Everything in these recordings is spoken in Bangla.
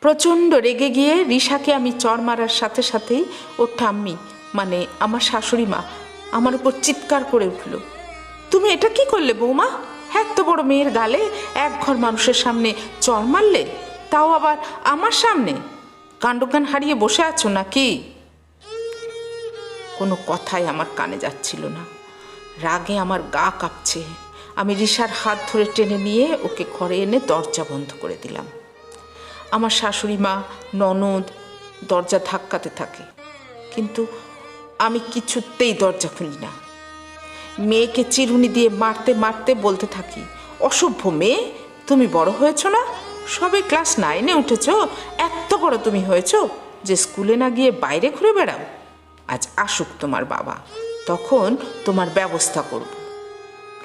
প্রচণ্ড রেগে গিয়ে রিশাকে আমি চর মারার সাথে সাথেই ওর ঠাম্মি মানে আমার শাশুড়ি মা, আমার উপর চিৎকার করে উঠল। তুমি এটা কি করলে বৌমা? এত বড় মেয়ের গালে এক ঘর মানুষের সামনে চর মারলে? তাও আবার আমার সামনে? কাণ্ডজ্ঞান হারিয়ে বসে আছো নাকি? কোনো কথাই আমার কানে যাচ্ছিল না। রাগে আমার গা কাঁপছে। আমি রিসার হাত ধরে টেনে নিয়ে ওকে ঘরে এনে দরজা বন্ধ করে দিলাম। আমার শাশুড়ি মা, ননদ দরজা ধাক্কাতে থাকে। কিন্তু আমি কিছুতেই দরজা খুলি না। মেয়েকে চিরুনি দিয়ে মারতে মারতে বলতে থাকি, অসভ্য মেয়ে, তুমি বড় হয়েছ না? সবে ক্লাস নাইনে উঠেছ, এত বড় তুমি হয়েছ যে স্কুলে না গিয়ে বাইরে ঘুরে বেড়াও। আজ আসুক তোমার বাবা, তখন তোমার ব্যবস্থা করব।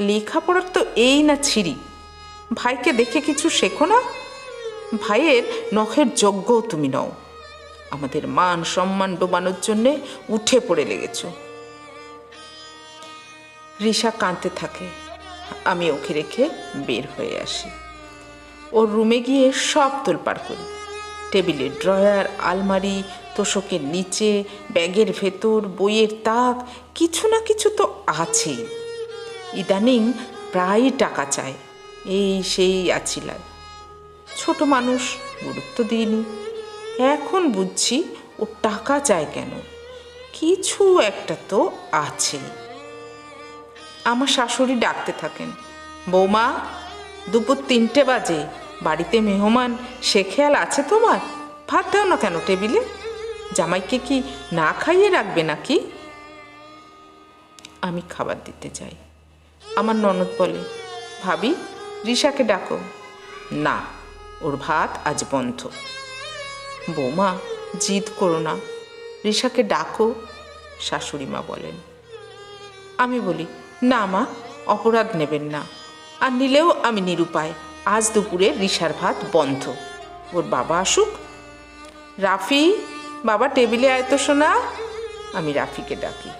লেখাপড়ার তো এই না ছিরি। ভাইকে দেখে কিছু শেখো না? ভাইয়ের নখের যোগ্যও তুমি নও। আমাদের মান সম্মান ডোবানোর জন্যে উঠে পড়ে লেগেছ। রিসা কাঁদতে থাকে। আমি ওকে রেখে বের হয়ে আসি। ওর রুমে গিয়ে সব তোলপাড় করি। টেবিলের ড্রয়ার, আলমারি, তোষকের নিচে, ব্যাগের ভেতর, বইয়ের তাক, কিছু না কিছু তো আছেই। ইদানিং প্রায়ই টাকা চায়। এই সেই আছিলায় ছোট মানুষ, গুরুত্ব দিইনি। এখন বুঝছি ও টাকা চায় কেন। কিছু একটা তো আছে। আমার শাশুড়ি ডাকতে থাকেন। বৌমা, দুপুর তিনটে বাজে। বাড়িতে মেহমান, সে খেয়াল আছে তোমার? ভাত দাও না কেন টেবিলে? জামাইকে কি না খাইয়ে রাখবে নাকি? আমি খাবার দিতে যাই। আমার ননদ বলে, ভাবি রিসাকে ডাকো। না। ওর ভাত আজ বন্ধ। বৌমা, জিদ করো না। রিসাকে ডাকো শাশুড়ি মা বলেন। আমি বলি, না মা, অপরাধ নেবেন না। আর নিলেও আমি নিরুপায়। আজ দুপুরে রিসার ভাত বন্ধ। ওর বাবা আসুক। রাফি, বাবা টেবিলে আয় তো শোনা আমি রাফিকে ডাকি।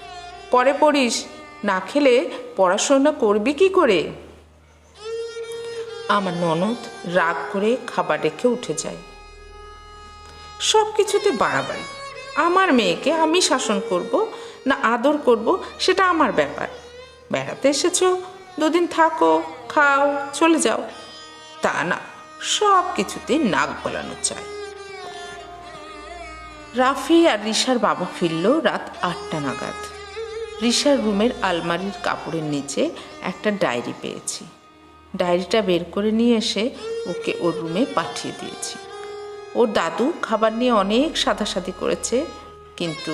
পরে পড়িস। না খেলে পড়াশোনা করবি কি করে? আমার ননদ রাগ করে খাবার রেখে উঠে যায়। সব কিছুতে বাড়াবাড়ি। আমার মেয়েকে আমি শাসন করব, না আদর করব, সেটা আমার ব্যাপার। বেড়াতে এসেছ, দুদিন থাকো, খাও, চলে যাও। তা না, সব কিছুতে নাক গলানো চাই। রাফি আর রিশার বাবা ফিরল রাত আটটা নাগাদ। রিশার রুমের আলমারির কাপড়ের নিচে একটা ডায়েরি পেয়েছি। ডায়েরিটা বের করে নিয়ে এসে ওকে ওর রুমে পাঠিয়ে দিয়েছি। ওর দাদু খাবার নিয়ে অনেক সাদাসাদি করেছে, কিন্তু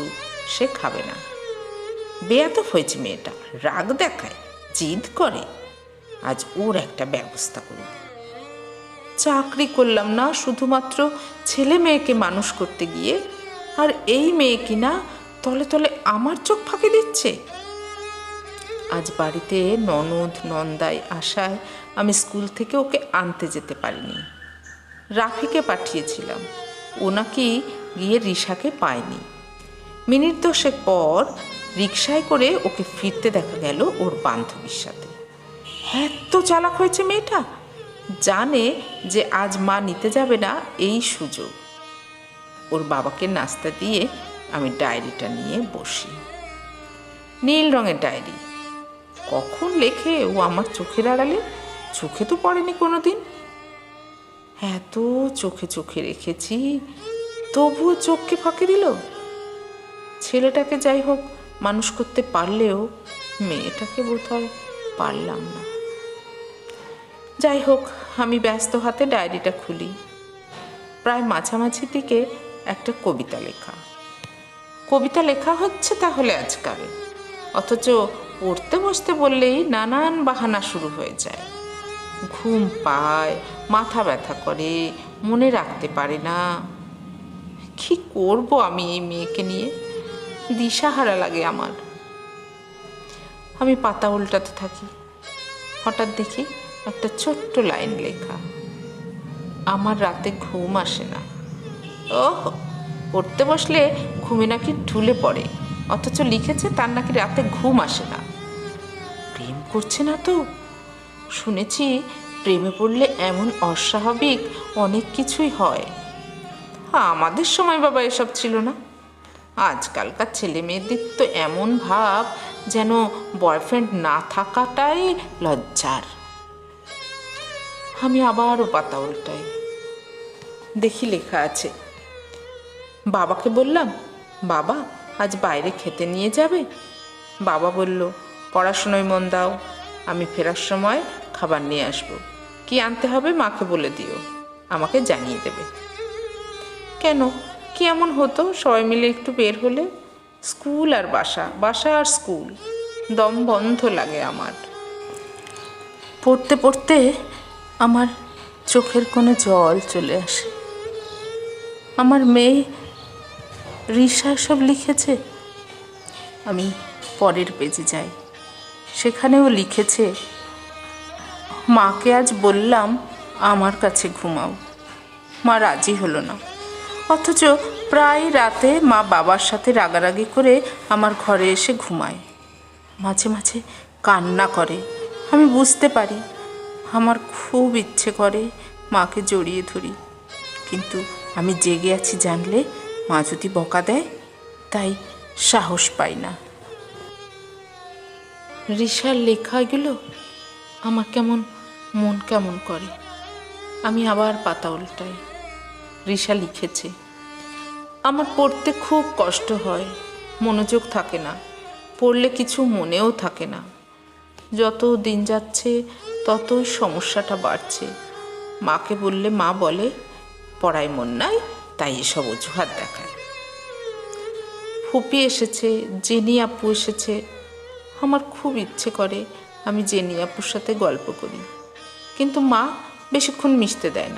সে খাবে না। বেয়াতফ হয়েছে মেয়েটা, রাগ দেখায়, জিদ করে। আজ ওর একটা ব্যবস্থা করব চাকরি করলাম না, শুধুমাত্র ছেলে মেয়েকে মানুষ করতে গিয়ে, আর এই মেয়ে কিনা তলে তলে আমার চোখ ফাঁকি দিচ্ছে? আজ বাড়িতে ননদ নন্দায় আসায় আমি স্কুল থেকে ওকে আনতে যেতে পারিনি। রাফিকে পাঠিয়েছিলাম। ও নাকি গিয়ে রিসাকে পায়নি। মিনিট দশেক পর রিক্সায় করে ওকে ফিরতে দেখা গেল ওর বান্ধবীর সাথে। এত চালাক হয়েছে মেয়েটা। জানে যে আজ মা নিতে যাবে না এই সুযোগ। ওর বাবাকে নাস্তা দিয়ে আমি ডায়েরিটা নিয়ে বসি। নীল রঙের ডায়েরি। কখন লেখে ও আমার চোখের আড়ালে? চোখে তো পড়েনি কোনো দিন এত চোখে চোখে রেখেছি, তবুও চোখকে ফাঁকি দিল? ছেলেটাকে যাই হোক, মানুষ করতে পারলেও মেয়েটাকে বোধহয় পারলাম না। যাই হোক, আমি ব্যস্ত হাতে ডায়েরিটা খুলি। প্রায় মাঝামাঝি দিকে একটা কবিতা লেখা। কবিতা লেখা হচ্ছে তাহলে আজকাল। অথচ পড়তে বসতে বললেই নানান বাহানা শুরু হয়ে যায়। ঘুম পায়, মাথা ব্যথা করে, মনে রাখতে পারে না। কি করব আমি এই মেয়েকে নিয়ে? দিশাহারা লাগে আমার। আমি পাতা উল্টাতে থাকি। হঠাৎ দেখি একটা ছোট্ট লাইন লেখা। আমার রাতে ঘুম আসে না। ও পড়তে বসলে ঘুমে নাকি ঢুলে পড়ে। অথচ লিখেছে তার নাকি রাতে ঘুম আসে না। প্রেম করছে না তো? শুনেছি প্রেমে পড়লে এমন অস্বাভাবিক অনেক কিছুই হয়। আমাদের সময় বাবা এসব ছিল না। আজকালকার ছেলে মেয়েদের তো এমন ভাব যেন বয়ফ্রেন্ড না থাকাটাই লজ্জার। আমি আবারও পাতা উল্টাই। দেখি লেখা আছে। বাবাকে বললাম, বাবা, আজ বাইরে খেতে নিয়ে যাবে? বাবা বলল, পড়াশোনায় মন দাও, আমি ফেরার সময় খাবার নিয়ে আসব। কি আনতে হবে মাকে বলে দিও। আমাকে জানিয়ে দেবে। কেন? কি এমন হতো? সবাই মিলে একটু বের হলে? স্কুল আর বাসা বাসা আর স্কুল। দম বন্ধ লাগে আমার। পড়তে পড়তে আমার চোখের কোনো জল চলে আসে। আমার মেয়ে রিসা সব লিখেছে। আমি পরের পেজে যাই। সেখানেও লিখেছে মাকে আজ বললাম, আমার কাছে ঘুমাও। মা রাজি হলো না। অথচ প্রায় রাতে মা বাবার সাথে রাগারাগি করে আমার ঘরে এসে ঘুমায়। মাঝে মাঝে কান্না করে। আমি বুঝতে পারি, আমার খুব ইচ্ছে করে মাকে জড়িয়ে ধরি। কিন্তু আমি জেগে আছি জানলে মা যদি বকা দেয়, তাই সাহস পাই না। রিসার লেখাগুলো আমার কেমন মন কেমন করে। আমি আবার পাতা উল্টাই। রিসা লিখেছে, আমার পড়তে খুব কষ্ট হয়, মনোযোগ থাকে না, পড়লে কিছু মনেও থাকে না। যত দিন যাচ্ছে, ততই সমস্যাটা বাড়ছে। মাকে বললে মা বলে, পড়ায় মন নাই, তাই এসব অজুহাত দেখায়। ফুপি এসেছে, জেনি আপু এসেছে। আমার খুব ইচ্ছে করে আমি জেনি আপুর সাথে গল্প করি। কিন্তু মা বেশিক্ষণ মিশতে দেয় না।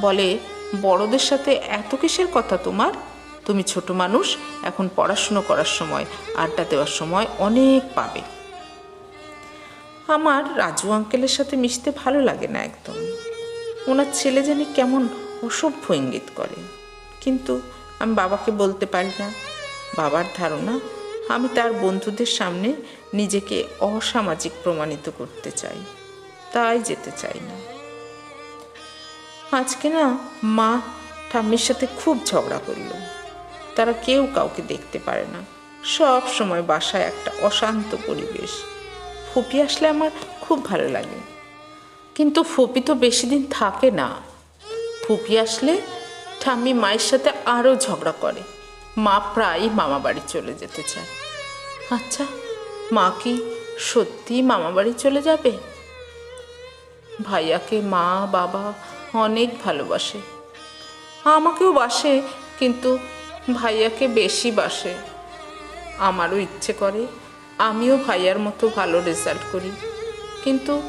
বলে, বড়দের সাথে এত কিসের কথা তোমার? তুমি ছোট মানুষ, এখন পড়াশুনো করার সময়, আড্ডা দেওয়ার সময় অনেক পাবে। আমার রাজু আঙ্কেলের সাথে মিশতে ভালো লাগে না একদম। ওনার ছেলে জানি কেমন অসভ্য ইঙ্গিত করে। কিন্তু আমি বাবাকে বলতে পারি না। বাবার ধারণা আমি তার বন্ধুদের সামনে নিজেকে অসামাজিক প্রমাণিত করতে চাই। তাই যেতে চাই না। আজকে না মা ঠাম্মির সাথে খুব ঝগড়া করল। তারা কেউ কাউকে দেখতে পারে না। সব সময় বাসায় একটা অশান্ত পরিবেশ। ফুপি আসলে আমার খুব ভালো লাগে। কিন্তু ফুপি তো বেশি দিন থাকে না। ফুপি আসলে ঠাম্মি মায়ের সাথে আরও ঝগড়া করে। মা প্রায়ই মামা বাড়ি চলে যেতে চায়। আচ্ছা মা কি সত্যি মামা বাড়ি চলে যাবে? ভাইয়াকে মা, বাবা অনেক ভালোবাসে। আমাকেও বাসে, কিন্তু ভাইয়াকে বেশি বাসে। আমারও ইচ্ছে করে, আমিও ভাইয়ার মতো ভালো রেজাল্ট করি। কিন্তু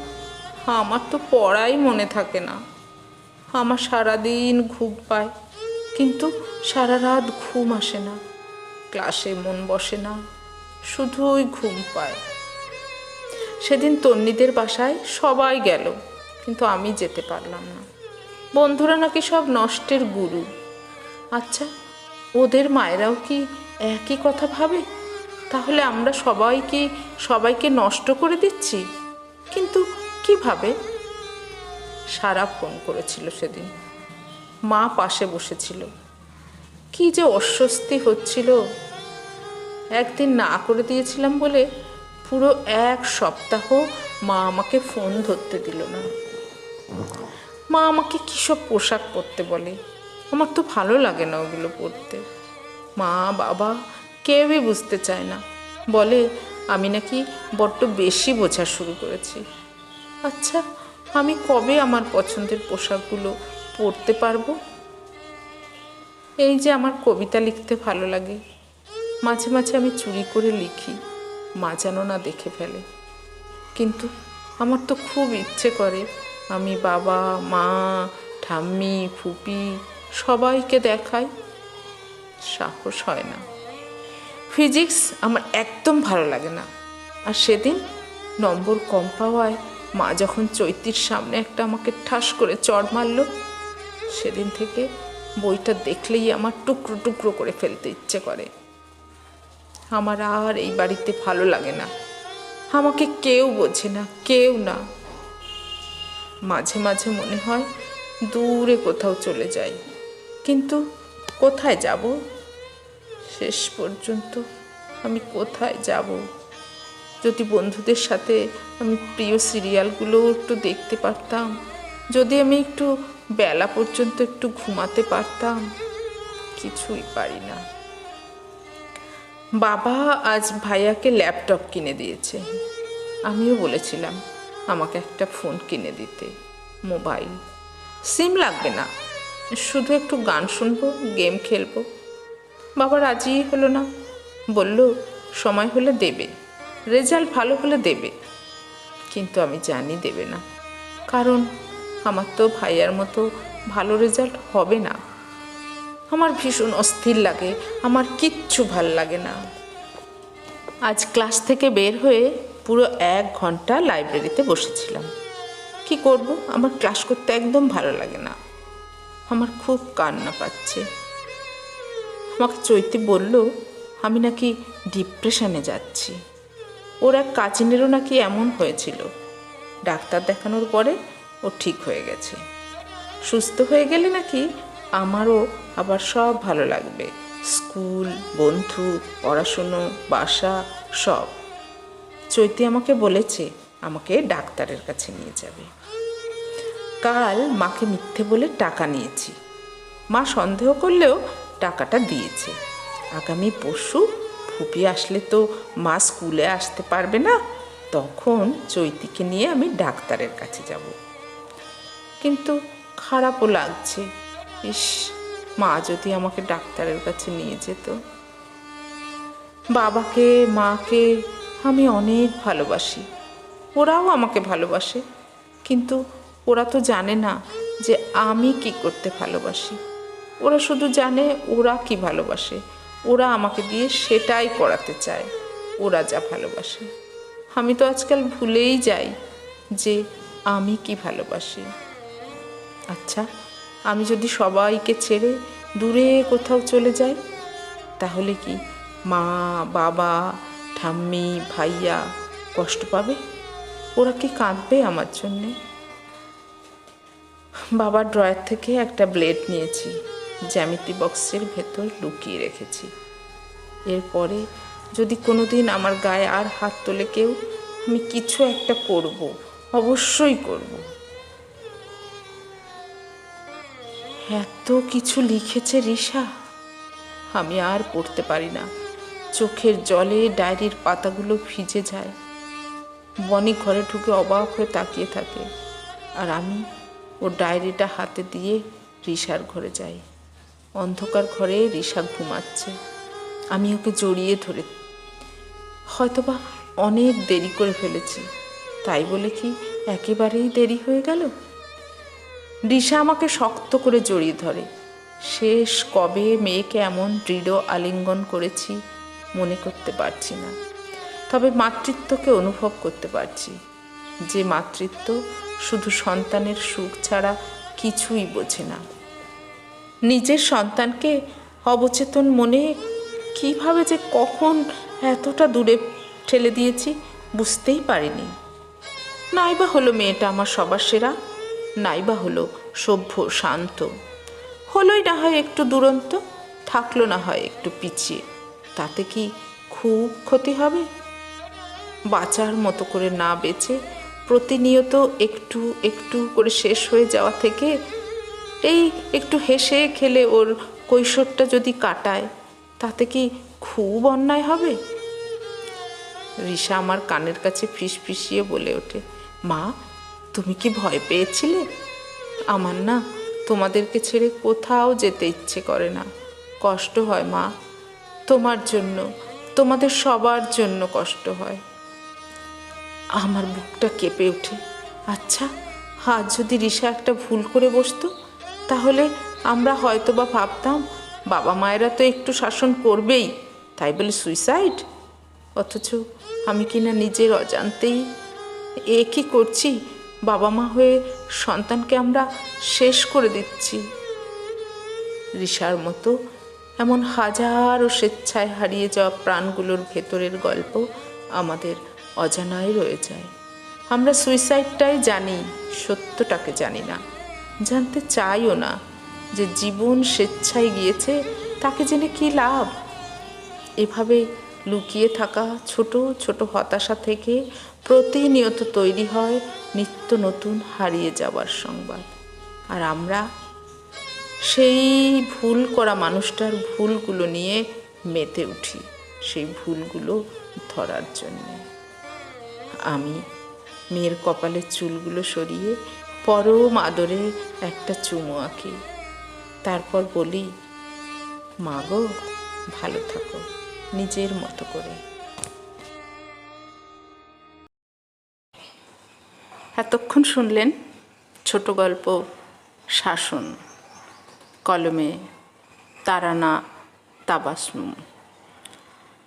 আমার তো পড়াই মনে থাকে না। আমার সারাদিন ঘুম পায়। কিন্তু সারা রাত ঘুম আসে না। ক্লাসে মন বসে না, শুধুই ঘুম পায়। সেদিন তন্নিদের বাসায় সবাই গেল, কিন্তু আমি যেতে পারলাম না। বন্ধুরা নাকি সব নষ্টের গুরু। আচ্ছা ওদের মায়েরাও কি একই কথা ভাবে? তাহলে আমরা সবাই কি সবাইকে নষ্ট করে দিচ্ছি? কিন্তু কীভাবে সারা ফোন করেছিল সেদিন। মা পাশে বসেছিল। কি যে অস্বস্তি হচ্ছিল। একদিন না করে দিয়েছিলাম বলে পুরো এক সপ্তাহ মা আমাকে ফোন ধরতে দিল না। মা আমাকে কী সব পোশাক পরতে বলে? আমার তো ভালো লাগে না ওগুলো পরতে। মা, বাবা কেউই বুঝতে চায় না। বলে, আমি নাকি বড্ড বেশি বোঝা শুরু করেছি। আচ্ছা আমি কবে আমার পছন্দের পোশাকগুলো পরতে পারব? এই যে আমার কবিতা লিখতে ভালো লাগে। মাঝে মাঝে আমি চুরি করে লিখি, মা যেন না দেখে ফেলে। কিন্তু আমার তো খুব ইচ্ছে করে, আমি বাবা, মা, ঠাম্মি, ফুপি সবাইকে দেখাই। সাহস হয় না। ফিজিক্স আমার একদম ভালো লাগে না। আর সেদিন নম্বর কম পাওয়ায় মা যখন চৈতির সামনে একটা আমাকে ঠাস করে চড় মারলো, সেদিন থেকে বইটা দেখলেই আমার টুকরো টুকরো করে ফেলতে ইচ্ছে করে। আমার আর এই বাড়িতে ভালো লাগে না। আমাকে কেউ বোঝে না, কেউ না। মাঝে মাঝে মনে হয় দূরে কোথাও চলে যাই। কিন্তু কোথায় যাব? শেষ পর্যন্ত আমি কোথায় যাব? যদি বন্ধুদের সাথে আমি প্রিয় সিরিয়ালগুলো একটু দেখতে পারতাম, যদি আমি একটু বেলা পর্যন্ত একটু ঘুমাতে পারতাম, কিছুই পারি না। বাবা আজ ভাইয়াকে ল্যাপটপ কিনে দিয়েছে। আমিও বলেছিলাম, আমাকে একটা ফোন কিনে দিতে, মোবাইল। সিম লাগবে না, শুধু একটু গান শুনব, গেম খেলব। বাবা রাজি হলো না, বলল, সময় হলে দেবে, রেজাল্ট ভালো হলে দেবে। কিন্তু আমি জানি দেবে না, কারণ আমার তো ভাইয়ার মতো ভালো রেজাল্ট হবে না। আমার ভীষণ অস্থির লাগে, আমার কিচ্ছু ভালো লাগে না। আজ ক্লাস থেকে বের হয়ে পুরো এক ঘণ্টা লাইব্রেরিতে বসেছিলাম। কি করব? আমার ক্লাস করতে একদম ভালো লাগে না। আমার খুব কান্না পাচ্ছে। আমাকে চৈতি বলল, আমি নাকি ডিপ্রেশনে যাচ্ছি। ওর এক কাজিনেরও নাকি এমন হয়েছিল। ডাক্তার দেখানোর পরে ও ঠিক হয়ে গেছে। সুস্থ হয়ে গেলে নাকি আমারও আবার সব ভালো লাগবে। স্কুল, বন্ধু, পড়াশুনো, বাসা, সব। চৈতি আমাকে বলেছে, আমাকে ডাক্তারের কাছে নিয়ে যাবে। কাল মাকে মিথ্যে বলে টাকা নিয়েছি। মা সন্দেহ করলেও টাকাটা দিয়েছে। আগামী পরশু ফুপি আসলে তো মা স্কুলে আসতে পারবে না, তখন চৈতিকে নিয়ে আমি ডাক্তারের কাছে যাব। কিন্তু খারাপও লাগছে। ইস, মা যদি আমাকে ডাক্তারের কাছে নিয়ে যেত। বাবাকে, মাকে আমি অনেক ভালোবাসি। ওরাও আমাকে ভালোবাসে। কিন্তু ওরা তো জানে না যে আমি কি করতে ভালোবাসি। ওরা শুধু জানে ওরা কি ভালোবাসে। ওরা আমাকে দিয়ে সেটাই করাতে চায়। ওরা যা ভালোবাসে। আমি তো আজকাল ভুলেই যাই যে আমি কি ভালোবাসি। আচ্ছা আমি যদি সবাইকে ছেড়ে দূরে কোথাও চলে যাই, তাহলে কি মা, বাবা, ঠাম্মি, ভাইয়া কষ্ট পাবে? ওরা কি কাঁদবে আমার জন্যে? বাবার ড্রয়ার থেকে একটা ব্লেড নিয়েছি, জ্যামিতি বক্সের ভেতর লুকিয়ে রেখেছি। এরপরে যদি কোনো দিন আমার গায়ে আর হাত তোলে কেউ, আমি কিছু একটা করব, অবশ্যই করব। এত কিছু লিখেছে রিসা আমি আর পড়তে পারি না। চোখের জলে ডায়েরির পাতাগুলো ভিজে যায়। বনি ঘরে ঢুকে অবাক হয়ে তাকিয়ে থাকে। আর আমি ও ডায়েরিটা হাতে দিয়ে রিসার ঘরে যাই। অন্ধকার ঘরে রিসা ঘুমাচ্ছে। আমি ওকে জড়িয়ে ধরে হয়তোবা অনেক দেরি করে ফেলেছি। তাই বলে কি একেবারেই দেরি হয়ে গেল? রিসা আমাকে শক্ত করে জড়িয়ে ধরে। শেষ কবে মেয়েকে এমন দৃঢ় আলিঙ্গন করেছি মনে করতে পারছি না। তবে মাতৃত্বকে অনুভব করতে পারছি। যে মাতৃত্ব শুধু সন্তানের সুখ ছাড়া কিছুই বোঝে না। নিজের সন্তানকে অবচেতন মনে কীভাবে যে কখন এতটা দূরে ঠেলে দিয়েছি বুঝতেই পারিনি। নাইবা হলো মেয়েটা আমার সবার সেরা নাইবা হলো সভ্য, শান্ত। হলোই না হয় একটু দুরন্ত, থাকল না হয় একটু পিছিয়ে। তাতে কি খুব ক্ষতি হবে? বাঁচার মতো করে না বেঁচে প্রতিনিয়ত একটু একটু করে শেষ হয়ে যাওয়া থেকে এই একটু হেসে খেলে ওর কৈশোরটা যদি কাটায়, তাতে কি খুব অন্যায় হবে? রিসা আমার কানের কাছে ফিস ফিসিয়ে বলে ওঠে, মা তুমি কি ভয় পেয়েছিলে? আমার না তোমাদেরকে ছেড়ে কোথাও যেতে ইচ্ছে করে না। কষ্ট হয়, মা। তোমার জন্য, তোমাদের সবার জন্য কষ্ট হয়। আমার বুকটা কেঁপে ওঠে। আচ্ছা আজ যদি রিসা একটা ভুল করে বসতো, তাহলে আমরা হয়তো বা ভাবতাম, বাবা মায়েরা তো একটু শাসন করবেই, তাই বলে সুইসাইড অথচ আমি কিনা নিজের অজান্তেই এ কি করছি? বাবা মা হয়ে সন্তানকে আমরা শেষ করে দিচ্ছি। ঋষার মতো এমন হাজারো স্বেচ্ছায় হারিয়ে যাওয়া প্রাণগুলোর ভেতরের গল্প আমাদের অজানায় রয়ে যায়। আমরা সুইসাইডটাই জানি, সত্যটাকে জানি না। জানতে চাইও না যে জীবন স্বেচ্ছায় গিয়েছে, তাকে জেনে কি লাভ? এভাবে লুকিয়ে থাকা ছোট ছোট হতাশা থেকে প্রতিনিয়ত তৈরি হয় নিত্য নতুন হারিয়ে যাওয়ার সংবাদ। আর আমরা সেই ভুল করা মানুষটার ভুলগুলো নিয়ে মেতে উঠি, সেই ভুলগুলো ধরার জন্যে। আমি মেয়ের কপালের চুলগুলো সরিয়ে পরম আদরে একটা চুমো আঁকি। তারপর বলি, মা গো, ভালো থাকো। নিজের মতো করে। এতক্ষণ শুনলেন ছোট গল্প, শাসন, কলমে তারানা তাবাসনুম।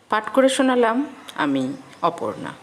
পাঠ করে শোনালাম আমি, অপর্ণা।